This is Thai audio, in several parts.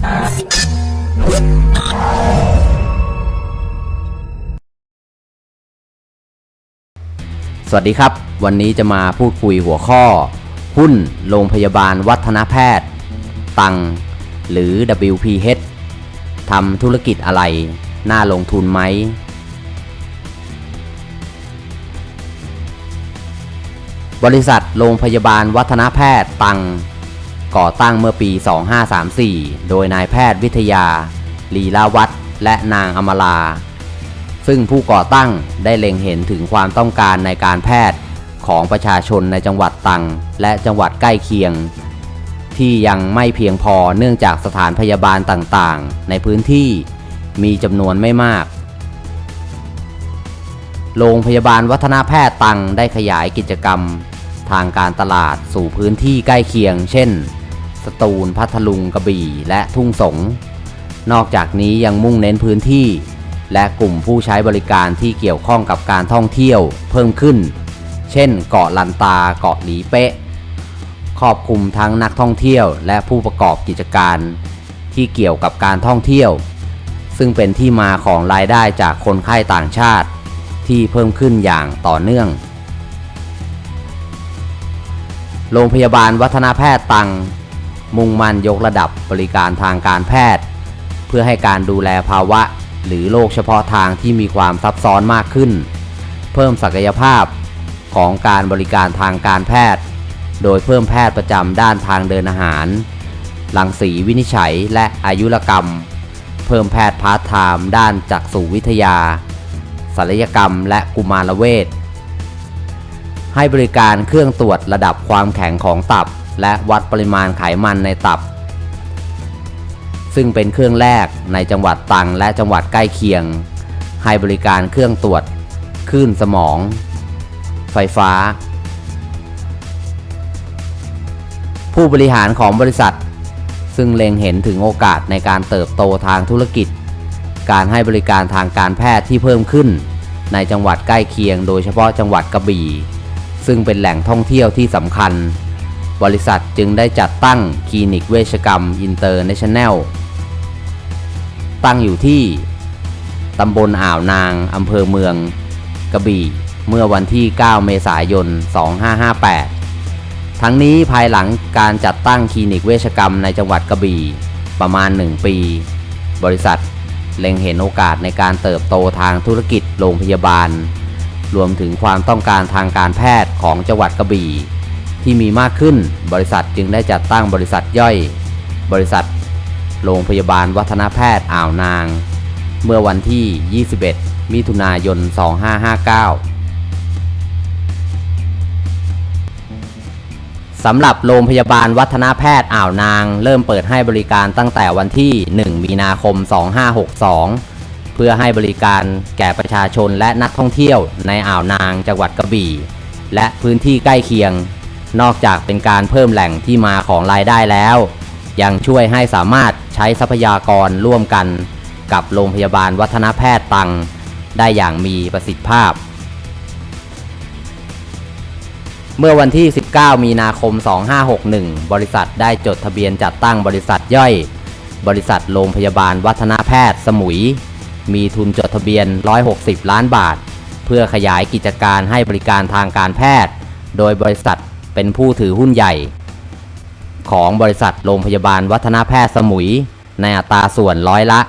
สวัสดีครับ วันนี้จะมาพูดคุยหัวข้อ หุ้นโรงพยาบาลวัฒนแพทย์ ตัง หรือ WPH ทำธุรกิจอะไร น่าลงทุนไหมบริษัทโรงพยาบาลวัฒนแพทย์ตัง ก่อตั้งเมื่อปี 2534 โดยนายแพทย์วิทยา ลีลาวัฒน์และนางอมราซึ่งผู้ก่อตั้งได้เล็งเห็นถึงความต้องการในการแพทย์ของประชาชนในจังหวัดตังและจังหวัดใกล้เคียง ที่ยังไม่เพียงพอเนื่องจากสถานพยาบาลต่างๆ ในพื้นที่มีจำนวนไม่มากโรงพยาบาลวัฒนาแพทย์ตังได้ขยายกิจกรรม ทางการตลาดสู่พื้นที่ใกล้เคียง เช่น สตูล พัทลุงกระบี่ และทุ่งสง นอกจากนี้ยังมุ่งเน้นพื้นที่ และกลุ่มผู้ใช้บริการที่เกี่ยวข้องกับการท่องเที่ยวเพิ่มขึ้น เช่น เกาะลันตา เกาะหลีเป๊ะ ครอบคลุมทั้งนักท่องเที่ยว และผู้ประกอบกิจการ ที่เกี่ยวกับการท่องเที่ยว ซึ่งเป็นที่มาของรายได้จากคนไข้ต่างชาติ ที่เพิ่มขึ้นอย่างต่อเนื่องโรงพยาบาลวัฒนาแพทย์ตัง มุ่งมั่นยกระดับบริการทางการแพทย์ เพื่อให้การดูแลภาวะ หรือโรคเฉพาะทางที่มีความซับซ้อนมากขึ้น เพิ่มศักยภาพของการบริการทางการแพทย์ โดยเพิ่มแพทย์ประจำด้านทางเดินอาหารรังสีวินิจฉัยและอายุรกรรม เพิ่มแพทย์พาร์ทไทม์ด้านจักษุวิทยาศัลยกรรมและกุมารเวชให้บริการเครื่องตรวจระดับความแข็งของตับ และวัดปริมาณไขมันในตับ ซึ่งเป็นเครื่องแรกในจังหวัดตรังและจังหวัดใกล้เคียง ให้บริการเครื่องตรวจคลื่นสมอง ไฟฟ้า ผู้บริหารของบริษัท ซึ่งเล็งเห็นถึงโอกาสในการเติบโตทางธุรกิจ การให้บริการทางการแพทย์ที่เพิ่มขึ้น ในจังหวัดใกล้เคียงโดยเฉพาะจังหวัดกระบี่ ซึ่งเป็นแหล่งท่องเที่ยวที่สำคัญ บริษัทจึงได้จัดตั้งคลินิกเวชกรรมอินเตอร์เนชั่นแนล ตั้งอยู่ที่ตำบลอ่าวนางอำเภอเมือง กระบี่ เมื่อวันที่ 9 เมษายน 2558 ทั้งนี้ภายหลังการจัดตั้งคลินิกเวชกรรมในจังหวัดกระบี่ประมาณ 1 ปี บริษัทเล็งเห็นโอกาสในการเติบโตทางธุรกิจโรงพยาบาล รวมถึงความต้องการทางการแพทย์ของจังหวัดกระบี่ ที่มีมากขึ้น บริษัทจึงได้จัดตั้งบริษัทย่อย บริษัท โรงพยาบาลวัฒนแพทย์อ่าวนาง เมื่อวันที่ 21 มิถุนายน 2559 สำหรับโรงพยาบาลวัฒนแพทย์อ่าวนาง เริ่มเปิดให้บริการตั้งแต่วันที่ 1 มีนาคม 2562 เพื่อให้บริการแก่ประชาชนและนักท่องเที่ยวในอ่าวนางจังหวัดกระบี่ และพื้นที่ใกล้เคียง นอกจากเป็นการเพิ่มแหล่งที่มาของรายได้แล้ว ยังช่วยให้สามารถใช้ทรัพยากรร่วมกัน กับโรงพยาบาลวัฒนแพทย์ตัง ได้อย่างมีประสิทธิภาพ เมื่อวันที่ 19 มีนาคม 2561 บริษัทได้จดทะเบียนจัดตั้งบริษัทย่อย บริษัทโรงพยาบาลวัฒนแพทย์สมุย มีทุนจดทะเบียน 160 ล้านบาท เพื่อขยายกิจการให้บริการทางการแพทย์ โดยบริษัท เป็นผู้ถือหุ้นใหญ่ ของบริษัทโรงพยาบาลวัฒนาแพทย์สมุย ในอัตราส่วนร้อยละ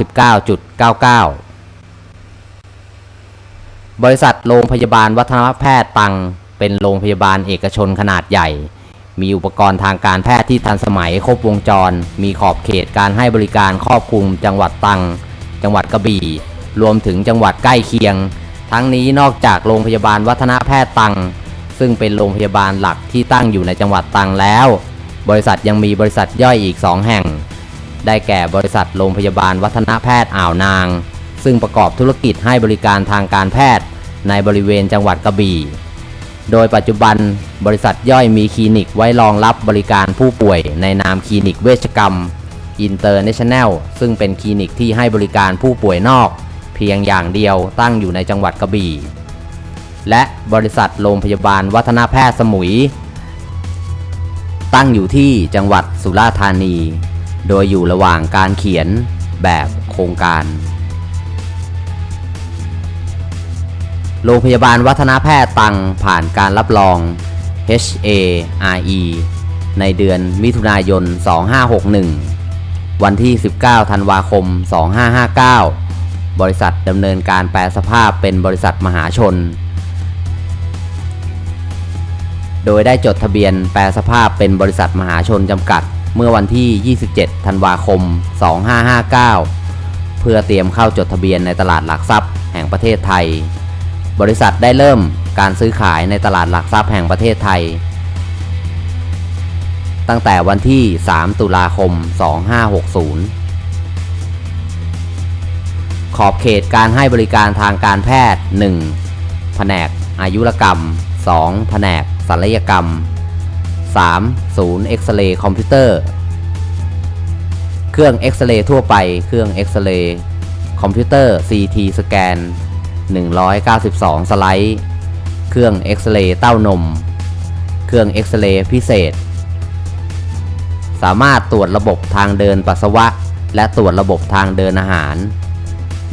99.99 บริษัทโรงพยาบาลวัฒนาแพทย์ตังเป็นโรงพยาบาลเอกชนขนาดใหญ่ มีอุปกรณ์ทางการแพทย์ที่ทันสมัยครบวงจร มีขอบเขตการให้บริการครอบคลุมจังหวัดตังจังหวัดกระบี่ รวมถึงจังหวัดใกล้เคียง ทั้งนี้นอกจากโรงพยาบาลวัฒนาแพทย์ตัง ซึ่งเป็นโรงพยาบาลหลักที่ตั้งอยู่ในจังหวัดตังแล้ว บริษัทยังมีบริษัทย่อยอีก 2 แห่ง ได้แก่บริษัทโรงพยาบาลวัฒนแพทย์อ่าวนาง ซึ่งประกอบธุรกิจให้บริการทางการแพทย์ในบริเวณจังหวัดกระบี่ โดยปัจจุบันบริษัทย่อยมีคลินิกไว้รองรับบริการผู้ป่วยในนามคลินิกเวชกรรม International ซึ่งเป็นคลินิกที่ให้บริการผู้ป่วยนอก เพียงอย่างเดียวตั้งอยู่ในจังหวัดกระบี่ และบริษัทโรงพยาบาลวัฒนาแพทย์สมุย ตั้งอยู่ที่จังหวัดสุราษฎร์ธานี โดยอยู่ระหว่างการเขียนแบบโครงการ โรงพยาบาลวัฒนาแพทย์ตังผ่านการรับรอง HARE ในเดือนมิถุนายน 2561 วันที่ 19 ธันวาคม 2559 บริษัทดำเนินการแปลสภาพเป็นบริษัทมหาชน โดยได้จดทะเบียนแปลสภาพเป็นบริษัทมหาชนจำกัด เมื่อวันที่ 27 ธันวาคม 2559 เพื่อเตรียมเข้าจดทะเบียนในตลาดหลักทรัพย์แห่งประเทศไทย บริษัทได้เริ่มการซื้อขายในตลาดหลักทรัพย์แห่งประเทศไทย ตั้งแต่วันที่ 3 ตุลาคม 2560 ขอบเขตการให้บริการทางการแพทย์ 1. แผนกอายุรกรรม 2. แผนกศัลยกรรม 3. ศูนย์เอ็กซเรย์คอมพิวเตอร์ เครื่องเอ็กซเรย์ทั่วไป เครื่องเอ็กซเรย์คอมพิวเตอร์ CT สแกน 192 สไลด์ เครื่องเอ็กซเรย์เต้านม เครื่องเอ็กซเรย์พิเศษ สามารถตรวจระบบทางเดินปัสสาวะ และตรวจระบบทางเดินอาหาร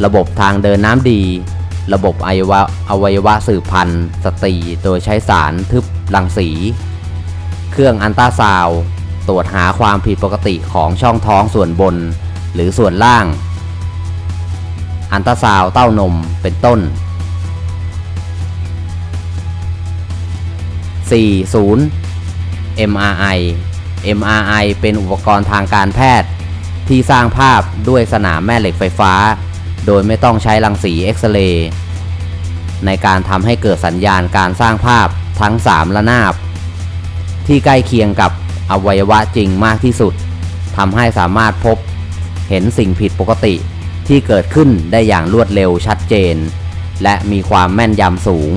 ระบบทางเดินน้ำดี ระบบอวัยวะอวัยวะสืบพันธุ์สตรีโดยใช้สารทึบรังสี เครื่องอันตราซาวตรวจหาความผิดปกติของช่องท้องส่วนบน หรือส่วนล่าง อันตราซาวเต้านมเป็นต้น 40 MRI MRI เป็นอุปกรณ์ทางการแพทย์ที่สร้างภาพด้วยสนามแม่เหล็กไฟฟ้า โดยไม่ต้องใช้รังสีเอ็กซเรย์ในการทำให้เกิดสัญญาณการสร้างภาพทั้ง 3 ระนาบ ที่ใกล้เคียงกับอวัยวะจริงมากที่สุดทำให้สามารถพบเห็นสิ่งผิดปกติที่เกิดขึ้นได้อย่างรวดเร็วชัดเจน และมีความแม่นยำสูง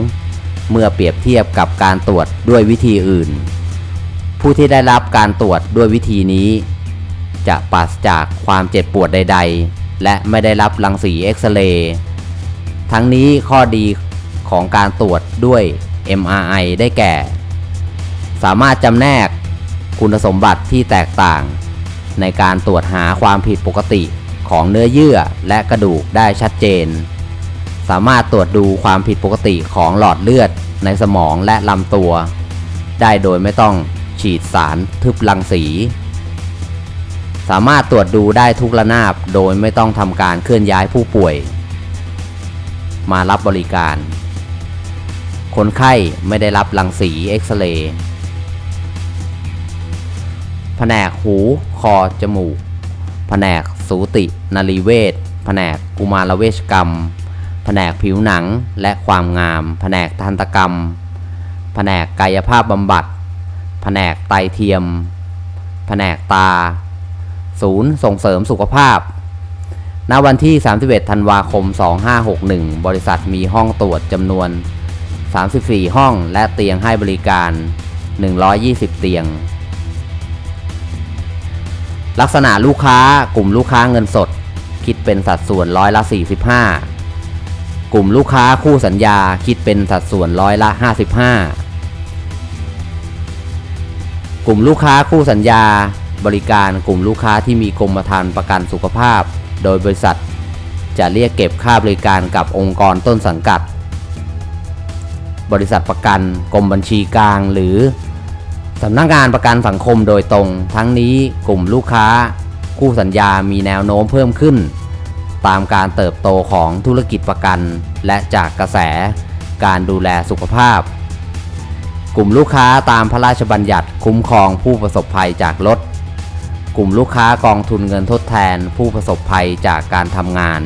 เมื่อเปรียบเทียบกับการตรวจด้วยวิธีอื่น ผู้ที่ได้รับการตรวจด้วยวิธีนี้ จะปราศจากความเจ็บปวดใด ๆ และไม่ได้รับรังสีเอ็กซเรย์ทั้งนี้ข้อดีของการตรวจด้วย MRI ได้แก่ สามารถจำแนกคุณสมบัติที่แตกต่าง ในการตรวจหาความผิดปกติของเนื้อเยื่อและกระดูกได้ชัดเจน สามารถตรวจดูความผิดปกติของหลอดเลือดในสมองและลำตัว ได้โดยไม่ต้องฉีดสารทึบรังสี สามารถตรวจดูได้ทุกระนาบโดยไม่ต้องทำการเคลื่อนย้ายผู้ป่วย มารับบริการ คนไข้ไม่ได้รับรังสีเอ็กซเรย์แผนกหู คอ จมูก แผนกสูตินรีเวชแผนกกุมารเวชกรรม แผนกผิวหนังและความงาม แผนกทันตกรรม แผนกกายภาพบำบัด แผนกไตเทียม แผนกตา ศูนย์ส่งเสริมสุขภาพ ณ วันที่ 31 ธันวาคม 2561 บริษัทมีห้องตรวจจำนวน 34 ห้องและเตียงให้บริการ 120 เตียง ลักษณะลูกค้ากลุ่มลูกค้าเงินสด คิดเป็นสัดส่วนร้อยละ 45 กลุ่มลูกค้าคู่สัญญาคิดเป็นสัดส่วนร้อยละ 55 กลุ่มลูกค้าคู่สัญญา บริการกลุ่มลูกค้าที่มีกรมธรรม์ประกันสุขภาพ โดยบริษัท จะเรียกเก็บค่าบริการกับองค์กรต้นสังกัด บริษัทประกันกรมบัญชีกลาง หรือสำนักงานประกันสังคมโดยตรง ทั้งนี้กลุ่มลูกค้า คู่สัญญามีแนวโน้มเพิ่มขึ้น ตามการเติบโตของธุรกิจประกัน และจากกระแสการดูแลสุขภาพ กลุ่มลูกค้าตามพระราชบัญญัติคุ้มครองผู้ประสบภัยจากรถ กลุ่มลูกค้ากองทุนเงินทดแทนผู้ประสบภัยจากการทำงาน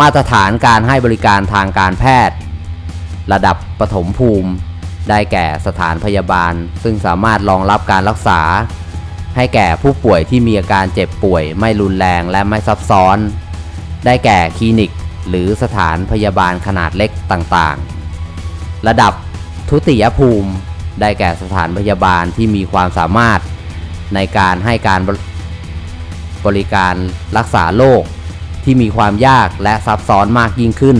มาตรฐานการให้บริการทางการแพทย์ ระดับปฐมภูมิ ได้แก่สถานพยาบาล ซึ่งสามารถรองรับการรักษา ให้แก่ผู้ป่วยที่มีอาการเจ็บป่วย ไม่รุนแรงและไม่ซับซ้อน ได้แก่คลินิก หรือสถานพยาบาลขนาดเล็กต่างๆ ระดับทุติยภูมิ ได้แก่สถานพยาบาลที่มีความสามารถในการให้การบริการรักษาโรคที่มีความยากและซับซ้อนมากยิ่งขึ้น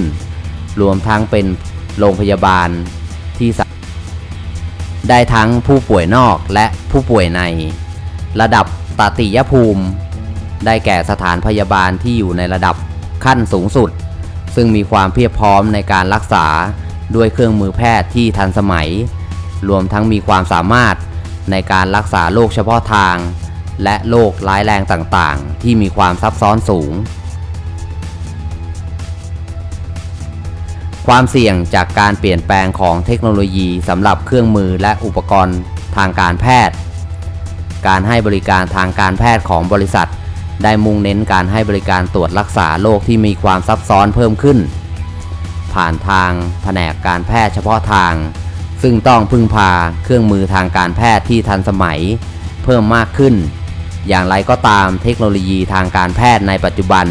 รวมทั้งเป็นโรงพยาบาลที่ได้ทั้งผู้ป่วยนอกและผู้ป่วยใน ระดับตติยภูมิ ได้แก่สถานพยาบาลที่อยู่ในระดับขั้นสูงสุด ซึ่งมีความเพียบพร้อมในการรักษาด้วยเครื่องมือแพทย์ที่ทันสมัย รวมทั้งมีความสามารถในการรักษาโรคเฉพาะทาง และโรคร้ายแรงต่างๆ ที่มีความซับซ้อนสูง ความเสี่ยงจากการเปลี่ยนแปลงของเทคโนโลยีสำหรับเครื่องมือและอุปกรณ์ทางการแพทย์ การให้บริการทางการแพทย์ของบริษัท ได้มุ่งเน้นการให้บริการตรวจรักษาโรคที่มีความซับซ้อนเพิ่มขึ้น ผ่านทางแผนกการแพทย์เฉพาะทาง ซึ่งต้องพึ่งพาเครื่องมือทางการแพทย์ที่ทันสมัย เพิ่มมากขึ้น อย่างไรก็ตามเทคโนโลยีทางการแพทย์ในปัจจุบัน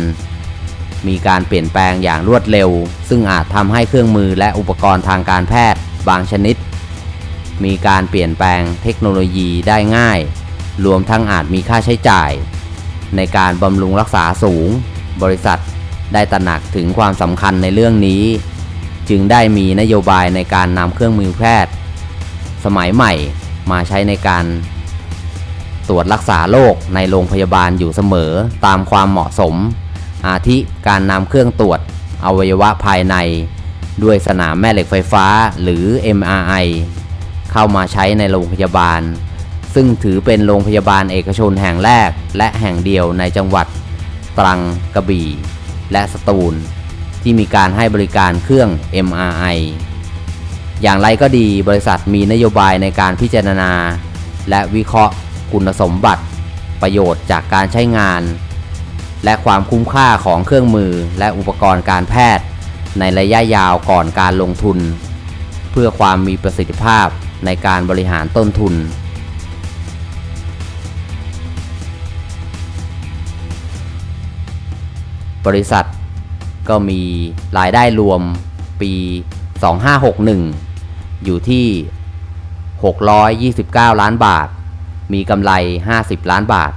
มีการเปลี่ยนแปลงอย่างรวดเร็ว ซึ่งอาจทำให้เครื่องมือและอุปกรณ์ทางการแพทย์บางชนิด มีการเปลี่ยนแปลงเทคโนโลยีได้ง่าย รวมทั้งอาจมีค่าใช้จ่าย ในการบำรุงรักษาสูง บริษัทได้ตระหนักถึงความสำคัญในเรื่องนี้ จึงได้มีนโยบายในการนำเครื่องมือแพทย์ สมัยใหม่มาใช้ในการตรวจรักษาโรคในโรงพยาบาลอยู่เสมอตามความเหมาะสม อาทิการนำเครื่องตรวจอวัยวะภายใน ด้วยสนามแม่เหล็กไฟฟ้าหรือ MRI เข้ามาใช้ในโรงพยาบาล ซึ่งถือเป็นโรงพยาบาลเอกชนแห่งแรก และแห่งเดียวในจังหวัด ตรังกระบี่ และสตูล ที่มีการให้บริการเครื่อง MRI อย่างไรก็ดีบริษัทมีนโยบายในการพิจารณา และวิเคราะห์คุณสมบัติ ประโยชน์จากการใช้งาน และความคุ้มค่าของเครื่องมือและอุปกรณ์การแพทย์ ในระยะยาวก่อนการลงทุน เพื่อความมีประสิทธิภาพในการบริหารต้นทุน บริษัท ก็มีรายได้รวมปี 2561 อยู่ที่ 629 ล้านบาท มีกำไร 50 ล้านบาท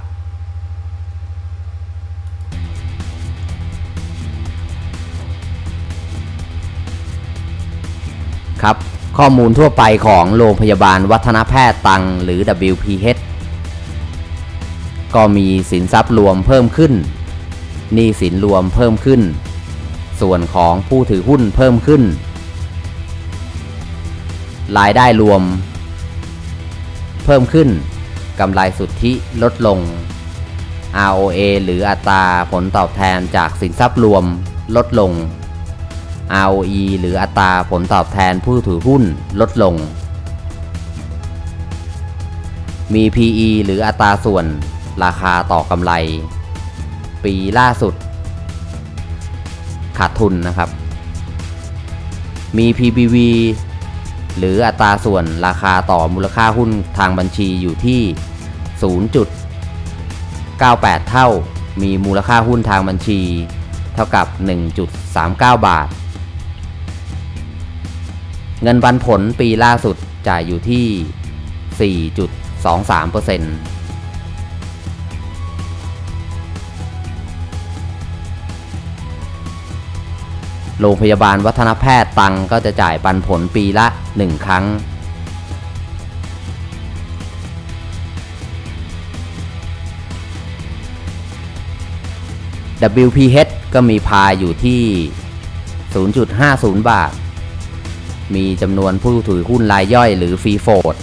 ครับ ข้อมูลทั่วไปของโรงพยาบาลวัฒนแพทย์ตังหรือ WPH ก็มีสินทรัพย์รวมเพิ่มขึ้นหนี้สินรวมเพิ่มขึ้น ส่วนของผู้ถือหุ้นเพิ่มขึ้น รายได้รวม เพิ่มขึ้น กำไรสุทธิลดลง ROA หรืออัตราผลตอบแทนจากสินทรัพย์รวมลดลง ROE หรืออัตราผลตอบแทนผู้ถือหุ้นลดลง มี PE หรืออัตราส่วนราคาต่อกำไร ปีล่าสุด ขาดทุนนะครับ มี PBV หรืออัตราส่วนราคาต่อมูลค่าหุ้นทางบัญชีอยู่ที่ 0.98 เท่า มีมูลค่าหุ้นทางบัญชี เท่ากับ 1.39 บาท เงินปันผลปีล่าสุดจ่ายอยู่ที่ 4.23% โรงพยาบาลวัฒนแพทย์ตังก็จะจ่ายปันผลปีละ 1 ครั้ง WPH ก็มีพายอยู่ที่ 0.50 บาท มีจำนวนผู้ถือหุ้นรายย่อยหรือฟรีโฟด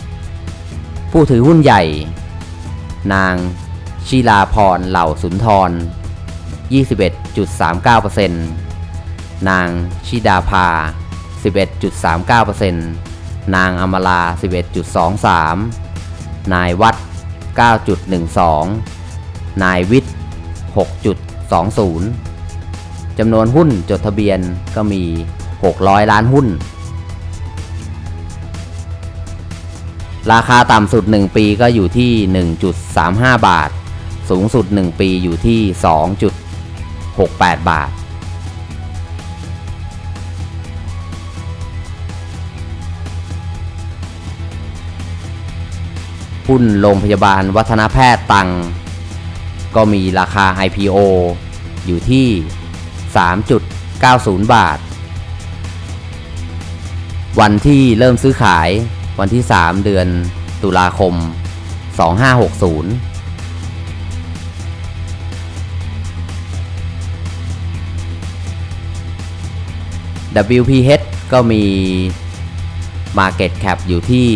28.93%ผู้ถือหุ้นใหญ่นาง ชิลาพร เหล่าสุนทร 21.39%นางชิดาภา 11.39%นางอมรา 11.23 นายวัด 9.12 นายวิทย์ 6.20 จำนวนหุ้นจดทะเบียนก็มี 600 ล้านหุ้น ราคาต่ำสุด 1 ปีก็อยู่ที่ 1.35 บาท สูงสุด 1 ปีอยู่ที่ 2 68 บาท หุ้นโรงพยาบาลวัฒนแพทย์ตัง ก็มีราคา IPO อยู่ที่ 3.90 บาท วันที่เริ่มซื้อขายวันที่ 3 เดือนตุลาคม 2560 WPH ก็มี Market Cap อยู่ที่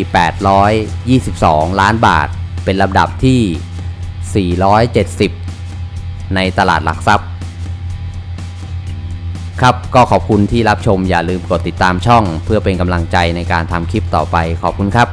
822 ล้านบาท เป็นลำดับที่ 470 ในตลาดหลักทรัพย์ ครับก็ขอบคุณที่รับชมอย่าลืมกดติดตามช่อง เพื่อเป็นกำลังใจในการทำคลิปต่อไปขอบคุณครับ